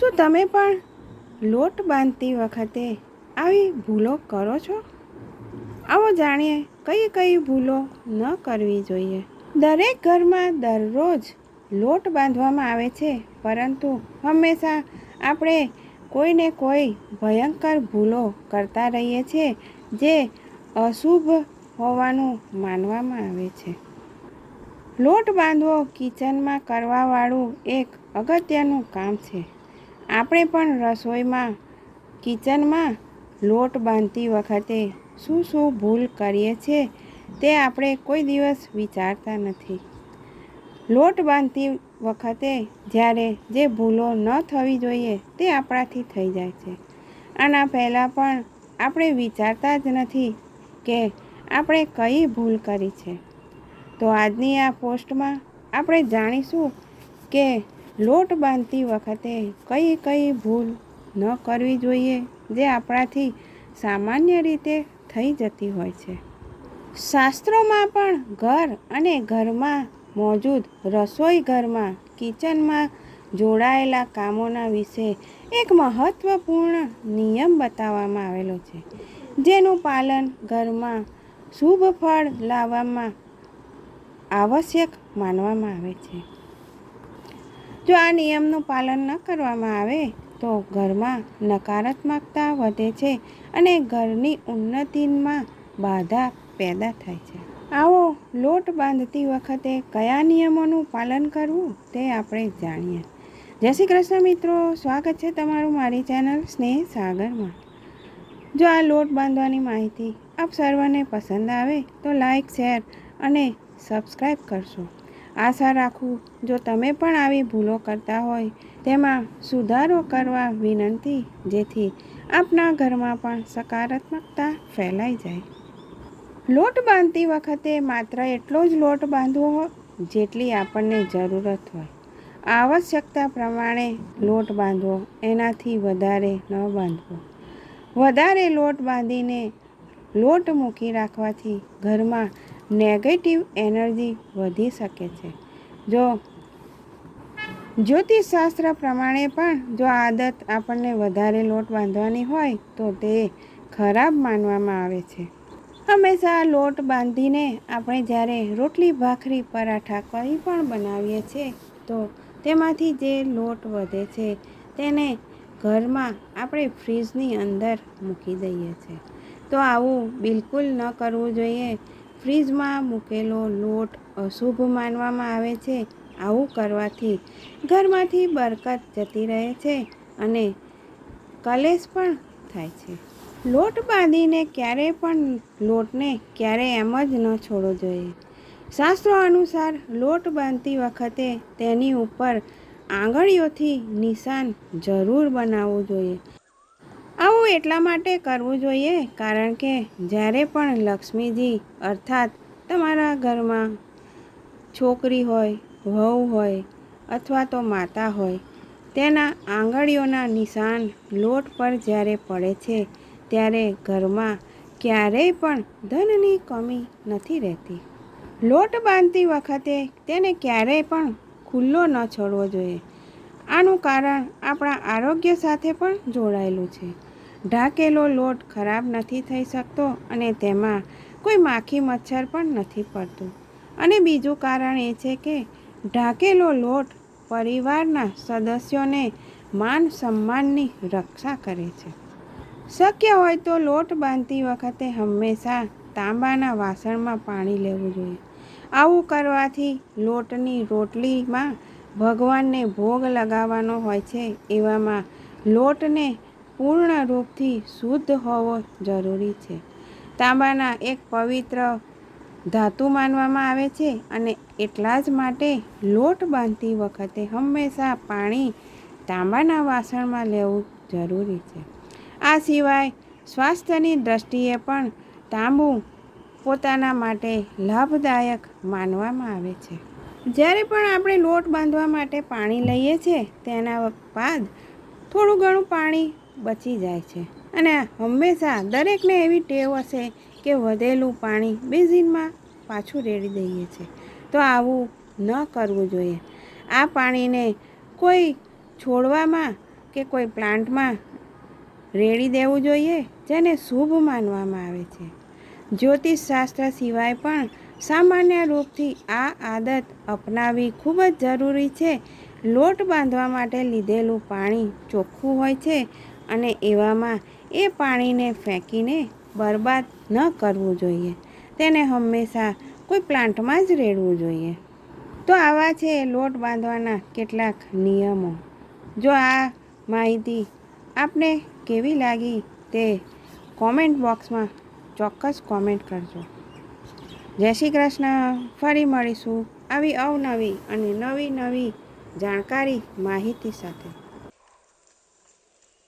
શું તમે પણ લોટ બાંધતી વખતે આવી ભૂલો કરો છો? આવો જાણીએ કઈ કઈ ભૂલો ન કરવી જોઈએ. દરેક ઘરમાં દરરોજ લોટ બાંધવામાં આવે છે, પરંતુ હંમેશા આપણે કોઈને કોઈ ભયંકર ભૂલો કરતા રહીએ છીએ, જે અશુભ હોવાનું માનવામાં આવે છે. લોટ બાંધવો કિચનમાં કરવાવાળું એક અગત્યનું કામ છે. આપણે પણ રસોઈમાં, કિચનમાં લોટ બાંધતી વખતે શું શું ભૂલ કરીએ છીએ તે આપણે કોઈ દિવસ વિચારતા નથી. લોટ બાંધતી વખતે જ્યારે જે ભૂલો ન થવી જોઈએ તે આપણાથી થઈ જાય છે. આના પહેલાં પણ આપણે વિચારતા જ નથી કે આપણે કઈ ભૂલ કરી છે. તો આજની આ પોસ્ટમાં આપણે જાણીશું કે લોટ બાંધતી વખતે કઈ કઈ ભૂલ ન કરવી જોઈએ જે આપણાથી સામાન્ય રીતે થઈ જતી હોય છે. શાસ્ત્રોમાં પણ ઘર અને ઘરમાં મોજૂદ રસોઈ ઘરમાં કિચનમાં જોડાયેલા કામોના વિશે એક મહત્વપૂર્ણ નિયમ બતાવવામાં આવેલો છે. જેનું પાલન ઘરમાં શુભ ફળ લાવવામાં આવશ્યક માનવામાં આવે છે. જો આ નિયમનું પાલન ન કરવામાં આવે, તો ઘરમાં નકારાત્મકતા વધે છે અને ઘરની ઉન્નતિમાં બાધા પેદા થાય છે. આવો લોટ બાંધતી વખતે કયા નિયમોનું પાલન કરવું તે આપણે જાણીએ. જય શ્રી કૃષ્ણ મિત્રો, સ્વાગત છે તમારું મારી ચેનલ સ્નેહ સાગરમાં. જો આ લોટ બાંધવાની માહિતી આપ સર્વને પસંદ આવે તો લાઈક, શેર અને સબસ્ક્રાઈબ કરશો. આશા રાખું, જો તમે પણ આવી ભૂલો કરતા હોય, તેમાં સુધારો કરવા વિનંતી, જેથી આપના ઘરમાં પણ સકારાત્મકતા ફેલાઈ જાય. લોટ બાંધતી વખતે માત્ર એટલો જ લોટ બાંધવો હોય જેટલી આપણને જરૂરત હોય. આવશ્યકતા પ્રમાણે લોટ બાંધવો, એનાથી વધારે ન બાંધવો. વધારે લોટ બાંધીને લોટ મૂકી રાખવાથી ઘરમાં નેગેટિવ એનર્જી વધી શકે છે. જો જ્યોતિષશાસ્ત્ર પ્રમાણે પણ જો આદત આપણને વધારે લોટ બાંધવાની હોય તો તે ખરાબ માનવામાં આવે છે. હંમેશા લોટ બાંધીને આપણે જ્યારે રોટલી, ભાખરી, પરાઠા કંઈ પણ બનાવીએ છીએ તો તેમાંથી જે લોટ વધે છે તેને ઘરમાં આપણે ફ્રીજની અંદર મૂકી દઈએ છીએ. તો આવું બિલકુલ ન કરવું જોઈએ. ફ્રીજમાં મૂકેલો લોટ અશુભ માનવામાં આવે છે. આવું કરવાથી ઘરમાંથી બરકત જતી રહે છે અને કલેશ પણ થાય છે. લોટ બાંધીને ક્યારેય પણ લોટને ક્યારે એમ જ ન છોડવો જોઈએ. શાસ્ત્રો અનુસાર લોટ બાંધતી વખતે તેની ઉપર આંગળીઓથી નિશાન જરૂર બનાવવું જોઈએ. આવું એટલા માટે કરવું જોઈએ, કારણ કે જ્યારે પણ લક્ષ્મીજી, અર્થાત તમારા ઘરમાં છોકરી હોય, વહુ હોય અથવા તો માતા હોય, તેના આંગળીઓના નિશાન લોટ પર જ્યારે પડે છે, ત્યારે ઘરમાં ક્યારેય પણ ધનની કમી નથી રહેતી. લોટ બાંધતી વખતે તેને ક્યારેય પણ ખુલ્લો ન છોડવો જોઈએ. આનું કારણ આપણા આરોગ્ય સાથે પણ જોડાયેલું છે. ઢાંકેલો લોટ ખરાબ નથી થઈ શકતો અને તેમાં કોઈ માખી મચ્છર પણ નથી પડતું. અને બીજું કારણ એ છે કે ઢાંકેલો લોટ પરિવારના સદસ્યોને માન સન્માનની રક્ષા કરે છે. શક્ય હોય તો લોટ બાંધતી વખતે હંમેશા તાંબાના વાસણમાં પાણી લેવું જોઈએ. આવું કરવાથી લોટની રોટલીમાં ભગવાનને ભોગ લગાવવાનો હોય છે, એવામાં લોટને પૂર્ણ રૂપથી શુદ્ધ હોવો જરૂરી છે. તાંબાના એક પવિત્ર ધાતુ માનવામાં આવે છે અને એટલા જ માટે લોટ બાંધતી વખતે હંમેશા પાણી તાંબાના વાસણમાં લેવું જરૂરી છે. આ સિવાય સ્વાસ્થ્યની દ્રષ્ટિએ પણ તાંબુ પોતાના માટે લાભદાયક માનવામાં આવે છે. જ્યારે પણ આપણે લોટ બાંધવા માટે પાણી લઈએ છીએ તેના બાદ થોડું ઘણું પાણી બચી જાય છે. અને હંમેશા દરેકને એવી ટેવ હશે કે વધેલું પાણી બેઝિનમાં પાછું રેડી દઈએ છીએ તો આવું ન કરવું જોઈએ. આ પાણીને કોઈ છોડવામાં કે કોઈ પ્લાન્ટમાં રેડી દેવું જોઈએ, જેને શુભ માનવામાં આવે છે. જ્યોતિષશાસ્ત્ર સિવાય પણ સામાન્ય રૂપથી આ આદત અપનાવવી ખૂબ જ જરૂરી છે. લોટ બાંધવા માટે લીધેલું પાણી ચોખ્ખું હોય છે અને એવામાં એ પાણીને ફેંકીને બરબાદ ન કરવું જોઈએ. તેને હંમેશા કોઈ પ્લાન્ટમાં જ રેડવું જોઈએ. તો આવા છે લોટ બાંધવાના કેટલાક નિયમો. જો આ માહિતી આપને કેવી લાગી તે કોમેન્ટ બોક્સમાં ચોક્કસ કોમેન્ટ કરજો. જય શ્રી કૃષ્ણ. ફરી મળીશું આવી અવનવી અને નવી નવી જાણકારી માહિતી સાથે.